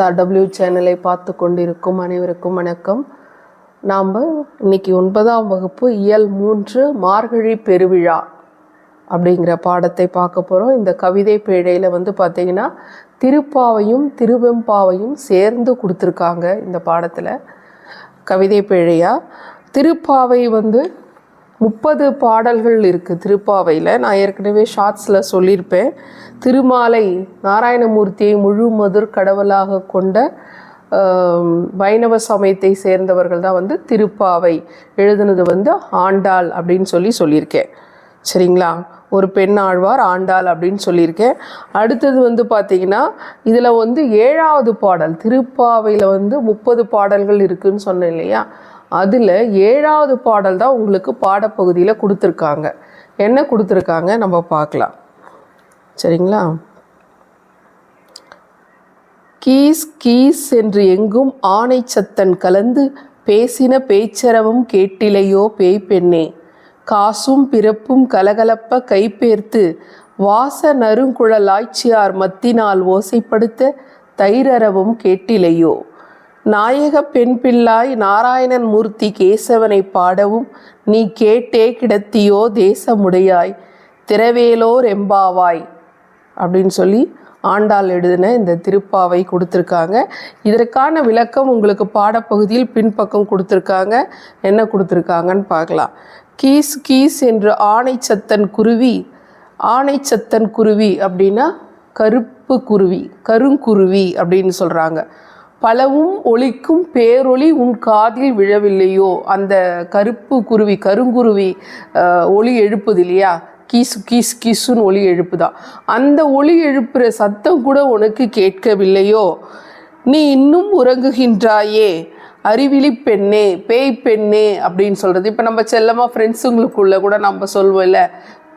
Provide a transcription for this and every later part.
SRW சேனலை பார்த்து கொண்டிருக்கும் அனைவருக்கும் வணக்கம். நாம் இன்னைக்கு ஒன்பதாம் வகுப்பு இயல் மூன்று மார்கழி பெருவிழா அப்படிங்கிற பாடத்தை பார்க்க போகிறோம் இந்த கவிதை பேழையில் வந்து பார்த்திங்கன்னா திருப்பாவையும் திருவெம்பாவையும் சேர்ந்து கொடுத்துருக்காங்க இந்த பாடத்தில். கவிதை பேழையாக திருப்பாவை வந்து முப்பது பாடல்கள் இருக்குது திருப்பாவையில். நான் ஏற்கனவே ஷார்ட்ஸில் சொல்லியிருப்பேன். திருமாலை நாராயணமூர்த்தியை முழு மதுர் கடவுளாக கொண்ட வைணவ சமயத்தை சேர்ந்தவர்கள் தான் வந்து திருப்பாவை. எழுதுனது வந்து ஆண்டாள் அப்படின்னு சொல்லி சொல்லியிருக்கேன். சரிங்களா? ஒரு பெண் ஆழ்வார் ஆண்டாள் அப்படின்னு சொல்லியிருக்கேன். அடுத்தது வந்து பார்த்திங்கன்னா இதில் வந்து ஏழாவது பாடல் திருப்பாவையில் வந்து முப்பது பாடல்கள் இருக்குன்னு சொன்னேன் இல்லையா? அதில் ஏழாவது பாடல் தான் உங்களுக்கு பாடப்பகுதியில் கொடுத்துருக்காங்க. என்ன கொடுத்துருக்காங்க? நம்ம பார்க்கலாம். சரிங்களா? கீஸ் கீஸ் என்று எங்கும் ஆணை சத்தன் கலந்து பேசின பேச்சரவும் கேட்டிலையோ பேய் பெண்ணே காசும் பிறப்பும் கலகலப்ப கைப்பேர்த்து வாச நறுங்குழலாய்ச்சியார் மத்தினால் ஓசைப்படுத்த தைரறவும் கேட்டிலையோ. நாயக பெண் பிள்ளாய் நாராயணன் மூர்த்தி கேசவனை பாடவும் நீ கேட்டே கிடத்தியோ தேசமுடையாய் திரவேலோர் எம்பாவாய் அப்படின்னு சொல்லி ஆண்டாள் எழுதின இந்த திருப்பாவை கொடுத்துருக்காங்க. இதற்கான விளக்கம் உங்களுக்கு பாடப்பகுதியில் பின்பக்கம் கொடுத்துருக்காங்க. என்ன கொடுத்துருக்காங்கன்னு பார்க்கலாம். கீஸ் கீஸ் என்று ஆணைச்சத்தன் குருவி ஆணைச்சத்தன் குருவி அப்படின்னா கருப்பு குருவி கருங்குருவி அப்படின்னு சொல்கிறாங்க பலவும் ஒலிக்கும் பேரொளி உன் காதில் விழவில்லையோ? அந்த கருப்பு குருவி கருங்குருவி ஒளி ஒலி எழுப்புது இல்லையா கீசு கீஸ் கீசுன்னு ஒலி எழுப்புதான் அந்த ஒலி எழுப்புகிற சத்தம் கூட உனக்கு கேட்கவில்லையோ? நீ இன்னும் உறங்குகின்றாயே. அறிவிழி பெண்ணே பேய் பெண்ணே அப்படின்னு சொல்கிறது இப்போ நம்ம செல்லமாக ஃப்ரெண்ட்ஸுங்களுக்குள்ளே கூட நம்ம சொல்வோம்ல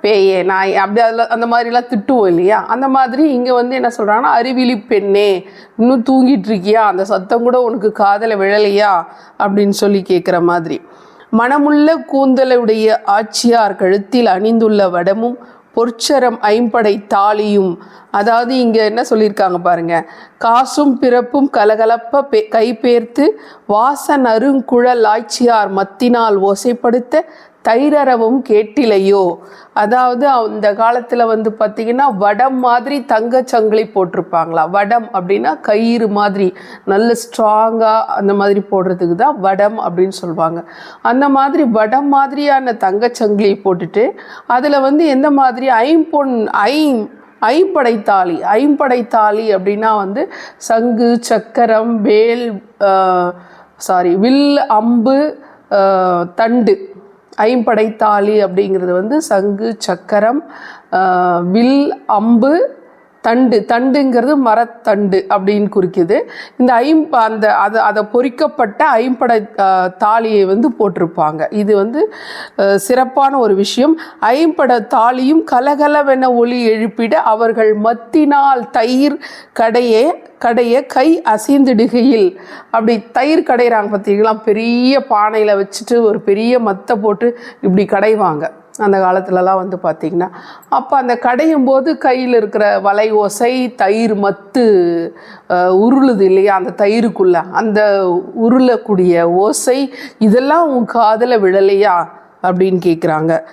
பேயே நாய் அப்படி அதில் அந்த மாதிரிலாம் திட்டுவோம் இல்லையா? அந்த மாதிரி இங்கே வந்து என்ன சொல்கிறாங்கன்னா அறிவிலி பெண்ணே இன்னும் தூங்கிட்டு இருக்கியா? அந்த சத்தம் கூட உனக்கு காதலை விழலையா? அப்படின்னு சொல்லி கேட்குற மாதிரி. மனமுள்ள கூந்தலுடைய ஆட்சியார் கழுத்தில் அணிந்துள்ள வடமும் பொற்சரம் ஐம்படை தாலியும் அதாவது இங்கே என்ன சொல்லியிருக்காங்க பாருங்க காசும் பிறப்பும் கலகலப்ப பே கைபேர்த்து வாசன் அருங்குழல் ஆட்சியார் மத்தினால் ஓசைப்படுத்த தைரரவும் கேட்டிலையோ? அதாவது அந்த காலத்தில் வந்து பார்த்திங்கன்னா வடம் மாதிரி தங்கச்சங்கிலி போட்டிருப்பாங்களா? வடம் அப்படின்னா கயிறு மாதிரி நல்ல ஸ்ட்ராங்காக அந்த மாதிரி போடுறதுக்கு தான் வடம் அப்படின்னு சொல்லுவாங்க. அந்த மாதிரி வடம் மாதிரியான தங்கச்சங்கிலி போட்டுட்டு அதில் வந்து எந்த மாதிரி ஐம்பொன் ஐம் ஐம்படைத்தாளி ஐம்படைத்தாளி அப்படின்னா வந்து சங்கு சக்கரம் வேல் சாரி வில் அம்பு தண்டு ஐம்படைத்தாளி அப்படிங்கிறது வந்து சங்கு சக்கரம் வில் அம்பு தண்டு தண்டுங்கிறது மரத்தண்டு அப்படின்னு குறிக்குது. இந்த ஐம் அந்த அதை அதை பொறிக்கப்பட்ட ஐம்படை தாலியை வந்து போட்டிருப்பாங்க. இது வந்து சிறப்பான ஒரு விஷயம். ஐம்பட தாலியும் கலகலவென ஒளி எழுப்பிட அவர்கள் மத்தினால் தயிர் கடையே கடைய கை அசைந்திடுகையில். அப்படி தயிர் கடைகிறாங்க பார்த்தீங்களா பெரிய பானையில் வச்சுட்டு ஒரு பெரிய மத்தை போட்டு இப்படி கடைவாங்க. அந்த காலத்துலலாம் வந்து பார்த்திங்கன்னா அப்போ அந்த கடையும் போது கையில் இருக்கிற வலை ஓசை தயிர் மத்து உருளுது இல்லையா அந்த தயிருக்குள்ளே அந்த உருளக்கூடிய ஓசை இதெல்லாம் உன் காதில் விழலையா அப்படின்னு கேட்குறாங்க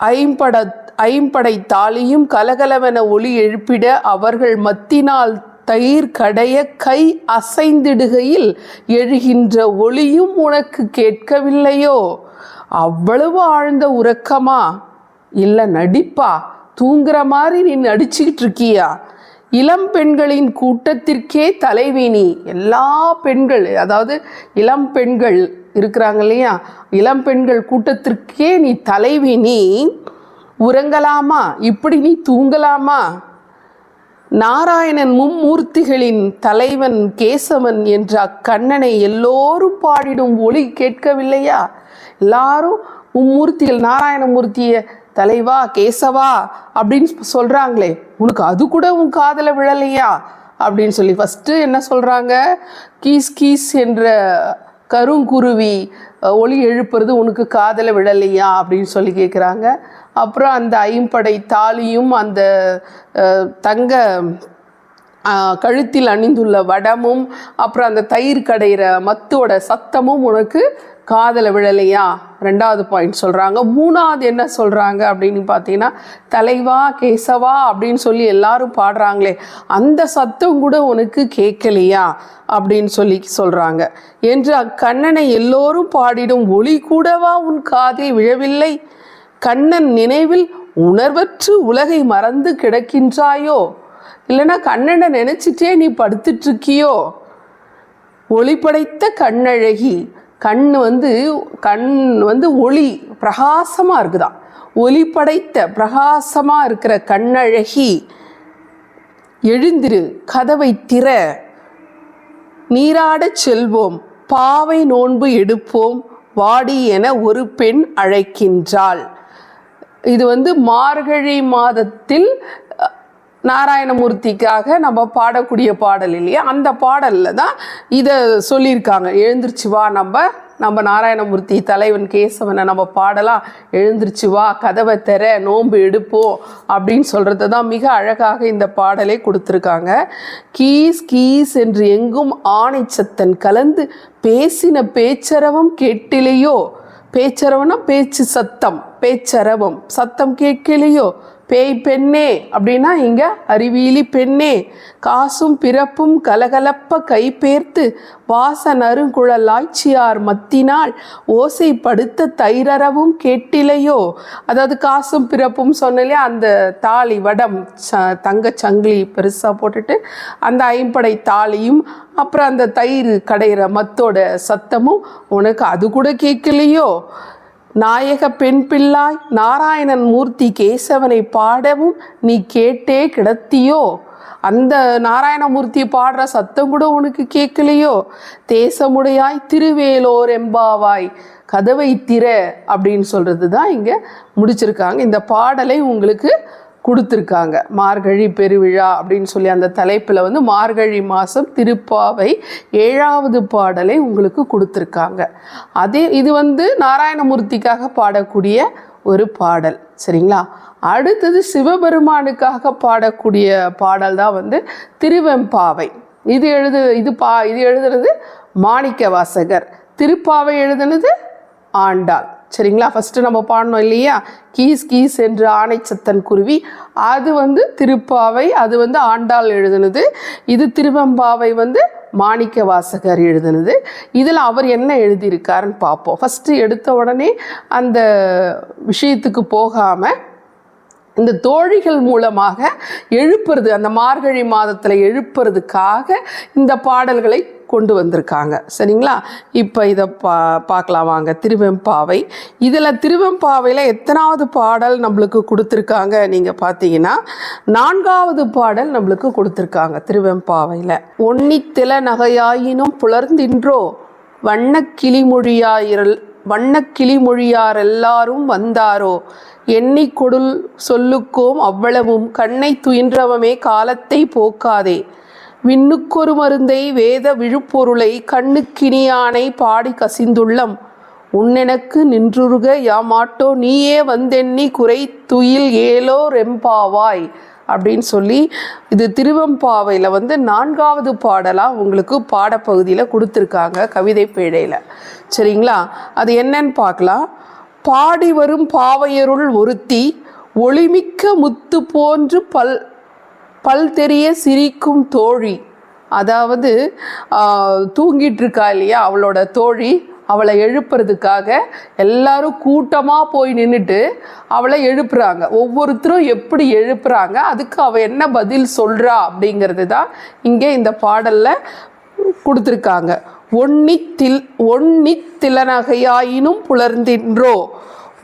ஐம்பட ஐம்படை தாலியும் கலகலவென ஒளி எழுப்பிட அவர்கள் மத்தினால் தயிர் கடைய கை அசைந்திடுகையில் எழுகின்ற ஒளியும் உனக்கு கேட்கவில்லையோ? அவ்வளவு ஆழ்ந்த உறக்கமா? இல்லை நடிப்பா? தூங்குற மாதிரி நீ நடிச்சுக்கிட்டு இருக்கியா? இளம் பெண்களின் கூட்டத்திற்கே தலைவி நீ எல்லா பெண்கள் அதாவது இளம் பெண்கள் இருக்கிறாங்க இல்லையா? இளம் பெண்கள் கூட்டத்திற்கே நீ தலைவி நீ உறங்கலாமா? இப்படி நீ தூங்கலாமா? நாராயணன் மும்மூர்த்திகளின் தலைவன் கேசவன் என்ற அக்கண்ணனை எல்லோரும் பாடிடும் ஒளி கேட்கவில்லையா? எல்லாரும் மும்மூர்த்திகள் நாராயணமூர்த்திய தலைவா கேசவா அப்படின்னு சொல்கிறாங்களே உனக்கு அது கூட உன் காதல விழலையா? அப்படின்னு சொல்லி ஃபஸ்ட்டு என்ன சொல்கிறாங்க கீஸ் கீஸ் என்ற கருங்குருவி ஒளி எழுப்புறது உனக்கு காதல விழலையா அப்படின்னு சொல்லி கேட்குறாங்க அப்புறம் அந்த ஐம்படை தாலியும் அந்த தங்க கழுத்தில் அணிந்துள்ள வடமும் அப்புறம் அந்த தயிர் கடையிற மத்தோட சத்தமும் உனக்கு காதல விழலையா ரெண்டாவது பாயிண்ட் சொல்கிறாங்க மூணாவது என்ன சொல்கிறாங்க அப்படின்னு பார்த்தீங்கன்னா தலைவா கேசவா அப்படின்னு சொல்லி எல்லாரும் பாடுறாங்களே அந்த சத்தம் கூட உனக்கு கேட்கலையா? அப்படின்னு சொல்லி சொல்கிறாங்க என்று அக்கண்ணனை எல்லோரும் பாடிடும் ஒளி கூடவா உன் காதில் விழவில்லை? கண்ணன் நினைவில் உணர்வற்று உலகை மறந்து கிடக்கின்றாயோ? இல்லைன்னா கண்ணனை நினச்சிட்டே நீ படுத்துட்ருக்கியோ ஒளிப்படைத்த ஒளி படைத்த கண்ணழகி கண் வந்து கண் வந்து ஒளி பிரகாசமாக இருக்குதாம் ஒளி படைத்த பிரகாசமாக இருக்கிற கண்ணழகி எழுந்திரு கதவை திற. நீராடச் செல்வோம் பாவை நோன்பு எடுப்போம் வாடி என ஒரு பெண் அழைக்கின்றாள். இது வந்து மார்கழி மாதத்தில் நாராயணமூர்த்திக்காக நம்ம பாடக்கூடிய பாடல் இல்லையா? அந்த பாடலில் தான் இதை சொல்லியிருக்காங்க. எழுந்திருச்சு வா நம்ம நம்ம நாராயணமூர்த்தி தலைவன் கேசவனை நம்ம பாடலாம். எழுந்திருச்சு வா கதவை தர நோன்பு எடுப்போம் அப்படின்னு சொல்கிறது தான் மிக அழகாக இந்த பாடலை கொடுத்துருக்காங்க. கீஸ் கீஸ் என்று எங்கும் ஆணை சத்தன் கலந்து பேசின பேச்சரவம் கேட்டிலையோ? பேச்சரவனா பேச்சு சத்தம் பேச்சரவம். சத்தம் கேட்கலையோ? பேய் பெண்ணே அப்படின்னா இங்க அறிவியலி பெண்ணே. காசும் பிறப்பும் கலகலப்ப கைபேர்த்து வாச நறுங்குழலாய்ச்சியார் மத்தினால் ஓசை படுத்த தைரரவும் கேட்டிலையோ. அதாவது காசும் பிறப்பும் சொன்னாலே அந்த தாலி வடம் ச தங்கச் சங்கிலி பெருசாக போட்டுட்டு அந்த ஐம்படை தாலியும் அப்புறம் அந்த தயிர் கடையிற மத்தோட சத்தமும் உனக்கு அது கூட கேட்கலையோ? நாயக பெண் பிள்ளாய் நாராயணன் மூர்த்தி கேசவனை பாடவும் நீ கேட்டே கிடத்தியோ? அந்த நாராயணமூர்த்தி பாடுற சத்தம் கூட உனக்கு கேட்கலையோ? தேசமுடையாய் திருவேலோர் எம்பாவாய் கதவை திற அப்படின்னு சொல்கிறது தான் இங்கே முடிச்சிருக்காங்க. இந்த பாடலை உங்களுக்கு கொடுத்துருக்காங்க. மார்கழி பெருவிழா அப்படின்னு சொல்லி அந்த தலைப்பில் வந்து மார்கழி மாதம் திருப்பாவை ஏழாவது பாடலை உங்களுக்கு கொடுத்துருக்காங்க. அதே இது வந்து நாராயணமூர்த்திக்காக பாடக்கூடிய ஒரு பாடல். சரிங்களா? அடுத்தது சிவபெருமானுக்காக பாடக்கூடிய பாடல் தான் வந்து திருவெம்பாவை. இது எழுது இது பா இது எழுதுறது மாணிக்க வாசகர் திருப்பாவை எழுதுனது ஆண்டாள். சரிங்களா? ஃபஸ்ட்டு நம்ம பாடணும் இல்லையா? கீஸ் கீஸ் என்று ஆணை சத்தன் குருவி. அது வந்து திருப்பாவை அது வந்து ஆண்டாள் எழுதுனது. இது திருவெம்பாவை வந்து மாணிக்க வாசகர் எழுதுனது. இதில் அவர் என்ன எழுதியிருக்காருன்னு பார்ப்போம். ஃபஸ்ட்டு எடுத்த உடனே அந்த விஷயத்துக்கு போகாமல் இந்த தோழிகள் மூலமாக எழுப்புறது அந்த மார்கழி மாதத்தில் எழுப்புறதுக்காக இந்த பாடல்களை கொண்டு வந்திருக்காங்க. சரிங்களா? இப்போ இதை பா பார்க்கலாம் வாங்க. திருவெம்பாவை. இதில் திருவெம்பாவையில் எத்தனாவது பாடல் நம்மளுக்கு கொடுத்துருக்காங்க? நீங்கள் பார்த்தீங்கன்னா நான்காவது பாடல் நம்மளுக்கு கொடுத்துருக்காங்க திருவெம்பாவையில். ஒன்னித்தில நகையாயினும் புலர்ந்தின்றோ வண்ணக்கிளிமொழியாயிரல் கிளிமொழியாயிரல் கிளிமொழியார் எல்லாரும் வந்தாரோ எண்ணி கொடுல் சொல்லுக்கோம் அவ்வளவும் கண்ணை துயின்றவமே காலத்தை போக்காதே விண்ணுக்கொரு மருந்தை வேத விழுப்பொருளை கண்ணுக்கினியானை பாடி கசிந்துள்ளம். உன்னெனக்கு நின்றுருக யாமாட்டோ நீயே வந்தெண்ணி குறை துயில் ஏலோ ரெம்பாவாய் அப்படின்னு சொல்லி இது திருவெம்பாவையில் வந்து நான்காவது பாடலாக உங்களுக்கு பாடப்பகுதியில் கொடுத்துருக்காங்க கவிதை பேழையில். சரிங்களா? அது என்னன்னு பார்க்கலாம். பாடி வரும் பாவையருள் ஒருத்தி ஒளிமிக்க முத்து போன்று பல் பல் தெரிய சிரிக்கும் தோழி. அதாவது தூங்கிட்டு இருக்கா இல்லையா அவளோட தோழி அவளை எழுப்புறதுக்காக எல்லாரும் கூட்டமாக போய் நின்றுட்டு அவளை எழுப்புறாங்க. ஒவ்வொருத்தரும் எப்படி எழுப்புறாங்க அதுக்கு அவள் என்ன பதில் சொல்கிறா அப்படிங்கிறது தான் இங்கே இந்த பாடலில் கொடுத்துருக்காங்க. ஒன்னித்தில் ஒன்னித்திலனகையாயினும் புலர்ந்தின்றோ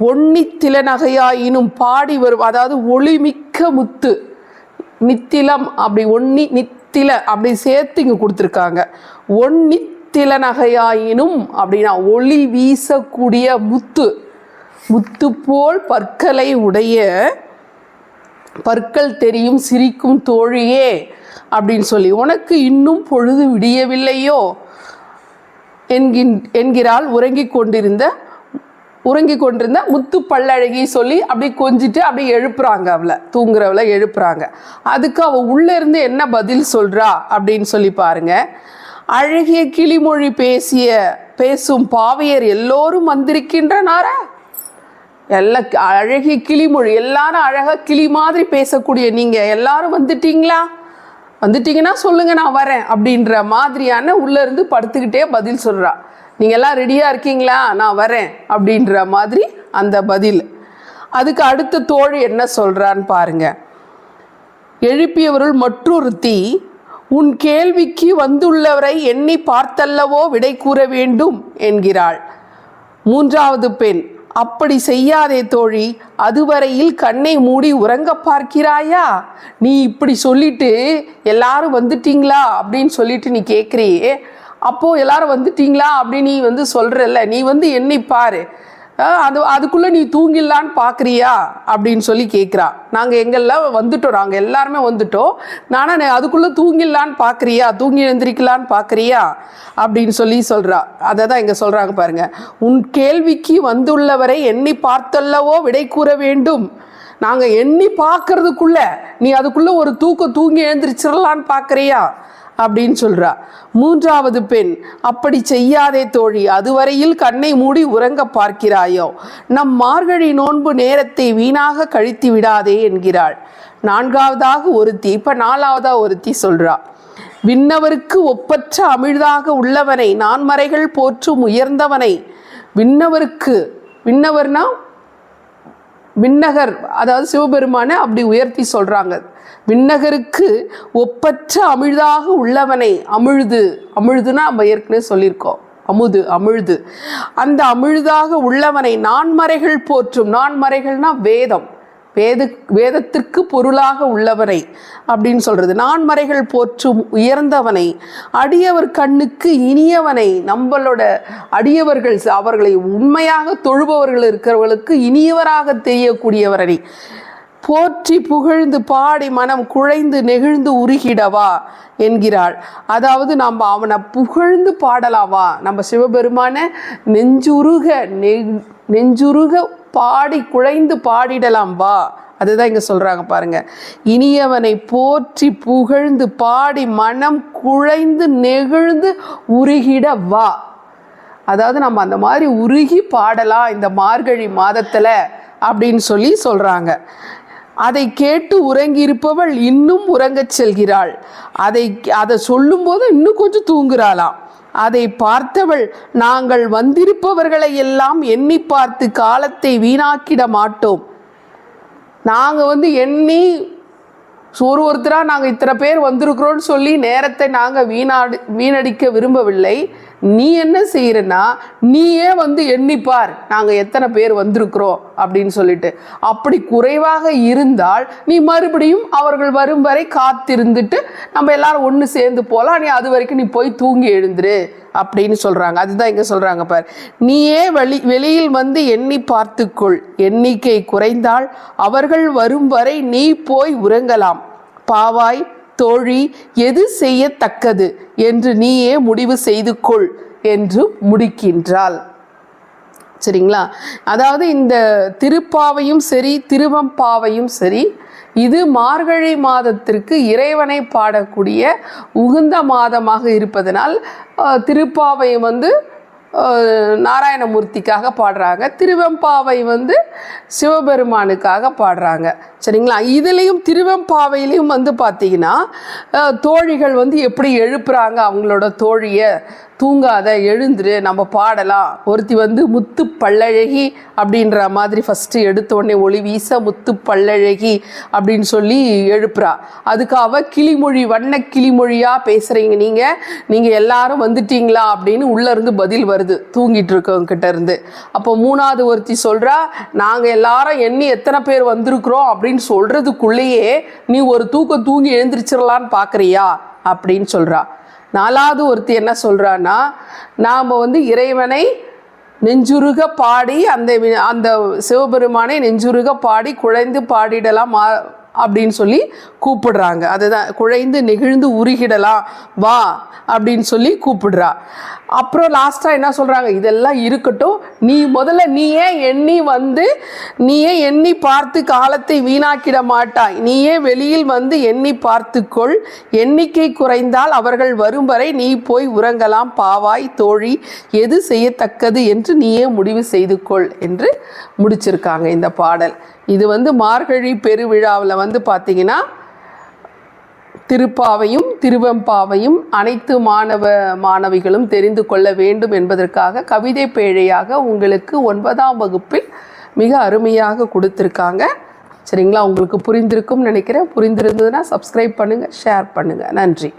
ஒன்னித்திலனகையாயினும் பாடி வரும் அதாவது ஒளிமிக்க முத்து. நித்திலம் அப்படி ஒன்னி நித்தில அப்படி சேர்த்து இங்கே கொடுத்துருக்காங்க. ஒன்னித்தில நகையாயினும் அப்படின்னா ஒளி வீசக்கூடிய முத்து. முத்து போல் பற்களை உடைய பற்கள் தெரியும் சிரிக்கும் தோழியே அப்படின்னு சொல்லி உனக்கு இன்னும் பொழுது விடியவில்லையோ? என்கின் என்கிறாள் உறங்கிக் கொண்டிருந்த உறங்கி கொண்டிருந்த முத்து பல்லழகி சொல்லி அப்படி கொஞ்சிட்டு அப்படியே எழுப்புறாங்க அவளை. தூங்குறவளை எழுப்புறாங்க. அதுக்கு அவள் உள்ளேருந்து என்ன பதில் சொல்றா அப்படின்னு சொல்லி பாருங்க. அழகிய கிளிமொழி பேசிய பேசும் பாவையர் எல்லோரும் வந்திருக்கின்றனாரா? எல்லா அழகிய கிளிமொழி எல்லாரும் அழகாக கிளி மாதிரி பேசக்கூடிய நீங்கள் எல்லாரும் வந்துட்டீங்களா? வந்துட்டீங்கன்னா சொல்லுங்க நான் வரேன் அப்படின்ற மாதிரியான உள்ளேருந்து படுத்துக்கிட்டே பதில் சொல்கிறா நீங்கள்லாம் ரெடியாக இருக்கீங்களா? நான் வரேன் அப்படின்ற மாதிரி அந்த பதில். அதுக்கு அடுத்த தோழி என்ன சொல்கிறான்னு பாருங்க. எழுப்பியவருள் மற்றொருத்தி உன் கேள்விக்கு வந்துள்ளவரை எண்ணி பார்த்தல்லவோ விடை கூற வேண்டும் என்கிறாள். மூன்றாவது பெண் அப்படி செய்யாதே தோழி அதுவரையில் கண்ணை மூடி உறங்க பார்க்கிறாயா? நீ இப்படி சொல்லிட்டு எல்லாரும் வந்துட்டீங்களா? அப்படின்னு சொல்லிட்டு நீ கேட்குறியே அப்போது எல்லாரும் வந்துட்டீங்களா அப்படின்னு நீ வந்து சொல்கிறல்ல நீ வந்து எண்ணி பாரு. அது அதுக்குள்ளே நீ தூங்கிடலான்னு பார்க்குறியா அப்படின்னு சொல்லி கேட்குறா நாங்கள் எங்கெல்லாம் வந்துட்டோம். நாங்கள் எல்லாருமே வந்துட்டோம். நானும் நீ அதுக்குள்ளே தூங்கிடலான்னு பார்க்குறியா தூங்கி எழுந்திரிக்கலான்னு பார்க்குறியா அப்படின்னு சொல்லி சொல்கிறா அதை தான் இங்கே சொல்கிறாங்க பாருங்கள் உன் கேள்விக்கு வந்துள்ளவரை எண்ணி பார்த்தல்லவோ விடை கூற வேண்டும். நாங்கள் எண்ணி பார்க்கறதுக்குள்ளே நீ அதுக்குள்ளே ஒரு தூக்கம் தூங்கி எழுந்திரிச்சிடலான்னு பார்க்குறியா அப்படின்னு சொல்றா. மூன்றாவது பெண் அப்படி செய்யாதே தோழி அதுவரையில் கண்ணை மூடி உறங்க பார்க்கிறாயோ? நம் மார்கழி நோன்பு நேரத்தை வீணாக கழித்து விடாதே என்கிறாள். நான்காவதாக ஒருத்தி இப்ப நாலாவதா ஒருத்தி சொல்றா. விண்ணவருக்கு ஒப்பற்ற அமிழ்தாக உள்ளவனை நான்மறைகள் போற்றும் உயர்ந்தவனை விண்ணவருக்கு விண்ணவர்னா விண்ணகர் அதாவது சிவபெருமானை அப்படி உயர்த்தி சொல்கிறாங்க விண்ணகருக்கு ஒப்பற்ற அமிழ்தாக உள்ளவனை அமிழ்து அமிழ்துன்னா நம்ம ஏற்கனவே சொல்லியிருக்கோம். அமுது அமிழ்து. அந்த அமிழ்தாக உள்ளவனை நான்மறைகள் போற்றும் நான்மறைகள்னா வேதம். வேத வேதத்திற்கு பொருளாக உள்ளவனை அப்படின்னு சொல்கிறது நான்மறைகள் போற்றும் உயர்ந்தவனை அடியவர் கண்ணுக்கு இனியவனை நம்மளோட அடியவர்கள் அவர்களை உண்மையாக தொழுபவர்கள் இருக்கிறவர்களுக்கு இனியவராக தெரியக்கூடியவரை போற்றி புகழ்ந்து பாடி மனம் குழைந்து நெகிழ்ந்து உருகிடவா என்கிறாள். அதாவது நம்ம அவனை புகழ்ந்து பாடலாவா? நம்ம சிவபெருமான நெஞ்சுருக நெ நெஞ்சுருக பாடி குழைந்து பாடிடலாம் வா. அதுதான் இங்கே சொல்கிறாங்க பாருங்க. இனியவனை போற்றி புகழ்ந்து பாடி மனம் குழைந்து நெகிழ்ந்து உருகிட வா. அதாவது நம்ம அந்த மாதிரி உருகி பாடலாம் இந்த மார்கழி மாதத்தில் அப்படின்னு சொல்லி சொல்கிறாங்க அதை கேட்டு உறங்கியிருப்பவள் இன்னும் உறங்கச் செல்கிறாள். அதை அதை சொல்லும்போது இன்னும் கொஞ்சம் தூங்குறாளாம். அதை பார்த்தவள் நாங்கள் வந்திருப்பவர்களை எல்லாம் எண்ணி பார்த்து காலத்தை வீணாக்கிட மாட்டோம். நாங்கள் வந்து எண்ணி ஒரு ஒருத்தராக நாங்கள் இத்தனை பேர் வந்திருக்கிறோன்னு சொல்லி நேரத்தை நாங்கள் வீணாடி வீணடிக்க விரும்பவில்லை. நீ என்ன செய்கிறன்னா நீயே வந்து எண்ணிப்பார். நாங்கள் எத்தனை பேர் வந்திருக்கிறோம் அப்படின்னு சொல்லிட்டு. அப்படி குறைவாக இருந்தால் நீ மறுபடியும் அவர்கள் வரும் வரை காத்திருந்துட்டு நம்ம எல்லாரும் ஒன்று சேர்ந்து போகலாம் நீ அது வரைக்கும் நீ போய் தூங்கி எழுந்துரு அப்படின்னு சொல்கிறாங்க அதுதான் இங்கே சொல்கிறாங்க பார். நீயே வெளி வெளியில் வந்து எண்ணி பார்த்துக்கொள். எண்ணிக்கை குறைந்தால் அவர்கள் வரும் வரை நீ போய் உறங்கலாம். பாவாய் தோழி எது செய்யத்தக்கது என்று நீயே முடிவு செய்து கொள் என்று முடிக்கின்றாள். சரிங்களா? அதாவது இந்த திருப்பாவையும் சரி திருவம்பாவையும் சரி இது மார்கழி மாதத்திற்கு இறைவனை பாடக்கூடிய உகுந்த மாதமாக இருப்பதனால் திருப்பாவையும் திருப்பாவை வந்து நாராயணமூர்த்திக்காக பாடுறாங்க. திருவெம்பாவை வந்து சிவபெருமானுக்காக பாடுறாங்க. சரிங்களா? இதுலேயும் திருவெம்பாவையிலையும் வந்து பார்த்தீங்கன்னா தோழிகள் வந்து எப்படி எழுப்புறாங்க அவங்களோட தோழியை? தூங்காத எழுந்துரு நம்ம பாடலாம். ஒருத்தி வந்து முத்து பல்லழகி அப்படின்ற மாதிரி ஃபஸ்ட்டு எடுத்த உடனே ஒளி வீச முத்து பல்லழகி அப்படின்னு சொல்லி எழுப்புறா. அதுக்கு கிளிமொழி வண்ண கிளிமொழியாக பேசுகிறீங்க நீங்கள் நீங்கள் எல்லாரும் வந்துட்டீங்களா அப்படின்னு உள்ளே இருந்து பதில் வருது. தூங்கிட்டு இருக்கவங்கிட்ட இருந்து. அப்போ மூணாவது ஒருத்தி சொல்கிறா நாங்கள் எல்லாரும் எண்ணி எத்தனை பேர் வந்திருக்கிறோம்? அப்படின்னு சொல்கிறதுக்குள்ளேயே நீ ஒரு தூக்கம் தூங்கி எழுந்திரிச்சிடலான்னு பார்க்குறியா அப்படின்னு சொல்கிறா நாலாவது ஒருத்தி என்ன சொல்கிறான்னா நாம் வந்து இறைவனை நெஞ்சுருக பாடி அந்த அந்த சிவபெருமானை நெஞ்சுருக பாடி குழைந்து பாடிடலாம் மா அப்படின்னு சொல்லி கூப்பிடுறாங்க. அதுதான் குழைந்து நெகிழ்ந்து உருகிடலாம் வா அப்படின்னு சொல்லி கூப்பிடுறா. அப்புறம் லாஸ்ட்டாக என்ன சொல்கிறாங்க இதெல்லாம் இருக்கட்டும். நீ முதல்ல நீயே எண்ணி வந்து நீயே எண்ணி பார்த்து காலத்தை வீணாக்கிட மாட்டாய். நீயே வெளியில் வந்து எண்ணி பார்த்துக்கொள். எண்ணிக்கை குறைந்தால் அவர்கள் வரும் வரை நீ போய் உறங்கலாம். பாவாய் தோழி எது செய்யத்தக்கது என்று நீயே முடிவு செய்து கொள் என்று முடிச்சிருக்காங்க இந்த பாடல். இது வந்து மார்கழி பெருவிழாவில் வந்து பார்த்தீங்கன்னா திருப்பாவையும் திருவெம்பாவையும் அனைத்து மாணவ மாணவிகளும் தெரிந்து கொள்ள வேண்டும் என்பதற்காக கவிதை பேழையாக உங்களுக்கு ஒன்பதாம் வகுப்பில் மிக அருமையாக கொடுத்துருக்காங்க. சரிங்களா? உங்களுக்கு புரிந்திருக்கும் நினைக்கிறேன். புரிந்திருந்ததுன்னா சப்ஸ்கிரைப் பண்ணுங்கள் ஷேர் பண்ணுங்கள் நன்றி.